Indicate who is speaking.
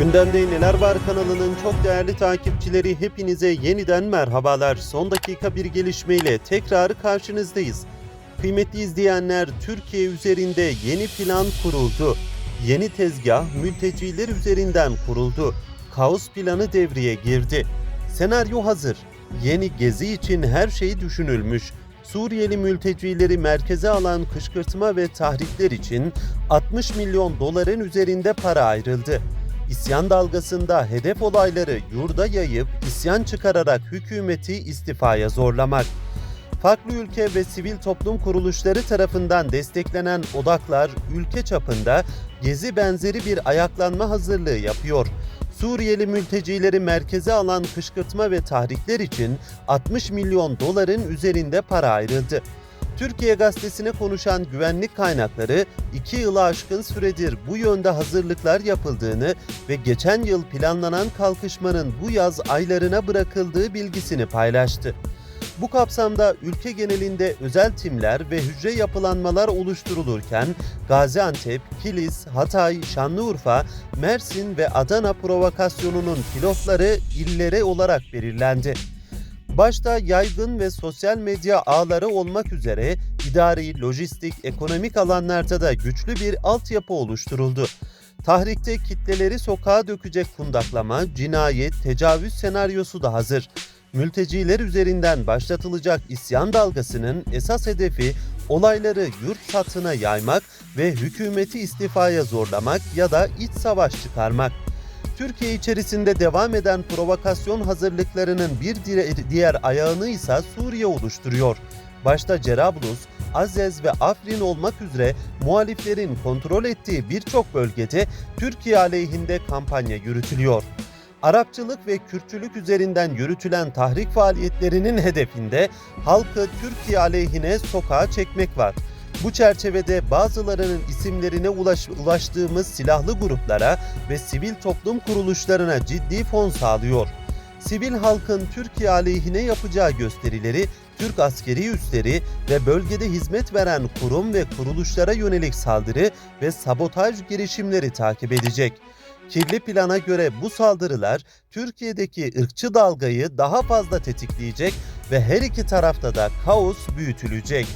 Speaker 1: Gündemde Neler Var kanalının çok değerli takipçileri hepinize yeniden merhabalar. Son dakika bir gelişmeyle tekrar karşınızdayız. Kıymetli izleyenler Türkiye üzerinde yeni plan kuruldu. Yeni tezgah mülteciler üzerinden kuruldu. Kaos planı devreye girdi. Senaryo hazır. Yeni gezi için her şey düşünülmüş. Suriyeli mültecileri merkeze alan kışkırtma ve tahrikler için 60 milyon doların üzerinde para ayrıldı. İsyan dalgasında hedef olayları yurda yayıp isyan çıkararak hükümeti istifaya zorlamak. Farklı ülke ve sivil toplum kuruluşları tarafından desteklenen odaklar ülke çapında gezi benzeri bir ayaklanma hazırlığı yapıyor. Suriyeli mültecileri merkeze alan kışkırtma ve tahrikler için 60 milyon doların üzerinde para ayrıldı. Türkiye Gazetesi'ne konuşan güvenlik kaynakları 2 yılı aşkın süredir bu yönde hazırlıklar yapıldığını ve geçen yıl planlanan kalkışmanın bu yaz aylarına bırakıldığı bilgisini paylaştı. Bu kapsamda ülke genelinde özel timler ve hücre yapılanmalar oluşturulurken Gaziantep, Kilis, Hatay, Şanlıurfa, Mersin ve Adana provokasyonunun pilotları illere olarak belirlendi. Başta yaygın ve sosyal medya ağları olmak üzere idari, lojistik, ekonomik alanlarda da güçlü bir altyapı oluşturuldu. Tahrikte kitleleri sokağa dökecek kundaklama, cinayet, tecavüz senaryosu da hazır. Mülteciler üzerinden başlatılacak isyan dalgasının esas hedefi olayları yurt satına yaymak ve hükümeti istifaya zorlamak ya da iç savaş çıkarmak. Türkiye içerisinde devam eden provokasyon hazırlıklarının bir diğer ayağını ise Suriye oluşturuyor. Başta Cerablus, Azez ve Afrin olmak üzere muhaliflerin kontrol ettiği birçok bölgede Türkiye aleyhinde kampanya yürütülüyor. Arapçılık ve Kürtçülük üzerinden yürütülen tahrik faaliyetlerinin hedefinde halkı Türkiye aleyhine sokağa çekmek var. Bu çerçevede bazılarının isimlerine ulaş, ulaştığımız silahlı gruplara ve sivil toplum kuruluşlarına ciddi fon sağlıyor. Sivil halkın Türkiye aleyhine yapacağı gösterileri Türk askeri üsleri ve bölgede hizmet veren kurum ve kuruluşlara yönelik saldırı ve sabotaj girişimleri takip edecek. Kirli plana göre bu saldırılar Türkiye'deki ırkçı dalgayı daha fazla tetikleyecek ve her iki tarafta da kaos büyütülecek.